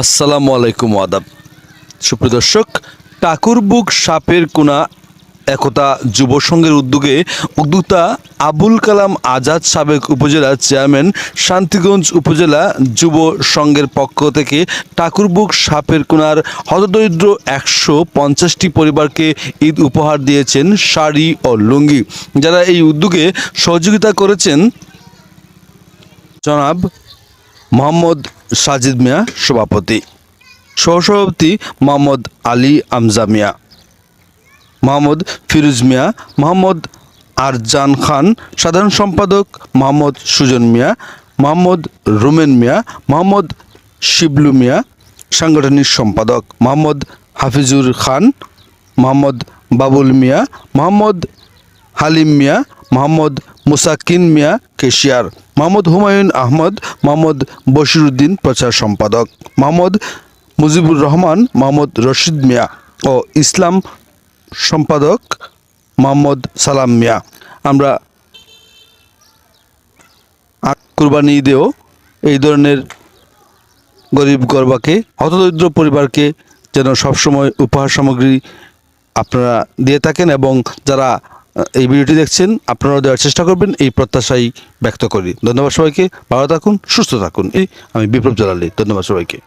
আসসালামু আলাইকুম আদাব। সুপ্রিয় দর্শক, টাকুরবুক সাপের কোনা একতা যুব সংঘের উদ্যোগে উদ্যোক্তা আবুল কালাম আজাদ সাবেক উপজেলা চেয়ারম্যান শান্তিগঞ্জ উপজেলা যুব সংঘের পক্ষ থেকে টাকুরবুক সাপের কোনার হতদরিদ্র একশো পঞ্চাশটি পরিবারকে ঈদ উপহার দিয়েছেন শাড়ি ও লুঙ্গি। যারা এই উদ্যোগে সহযোগিতা করেছেন, জনাব মোহাম্মদ সাজিদ মিয়া সভাপতি। সহসভাপতি মোহাম্মদ আলী আমজা মিয়া। মোহাম্মদ ফিরোজ মিয়া, মোহাম্মদ আরজান খান, সাধারণ সম্পাদক মোহাম্মদ সুজন মিয়া, মোহাম্মদ রুমেন মিয়া, মোহাম্মদ শিবলু মিয়া, সাংগঠনিক সম্পাদক মোহাম্মদ হাফিজুর খান, মোহাম্মদ বাবুল মিয়া, মোহাম্মদ হালিম মিয়া, মোহাম্মদ মুসাকিন মিয়া, কেশিয়ার। মোহাম্মদ হুমায়ুন আহমদ, মোহাম্মদ বশিরুদ্দিন প্রচার সম্পাদক, মোহাম্মদ মুজিবুর রহমান, মোহাম্মদ রশিদ মিয়া ও ইসলাম সম্পাদক মোহাম্মদ সালাম মিয়া। আমরা কুরবানি ঈদেও এই ধরনের গরিব গরবাকে, হতদরিদ্র পরিবারকে যেন সবসময় উপহার সামগ্রী আপনারা দিয়ে থাকেন এবং যারা এই ভিডিওটি দেখছেন, আপনারাও দেওয়ার চেষ্টা করবেন, এই প্রত্যাশাই ব্যক্ত করি। ধন্যবাদ সবাইকে, ভালো থাকুন, সুস্থ থাকুন। এই আমি বিপ্লব জালালি, ধন্যবাদ সবাইকে।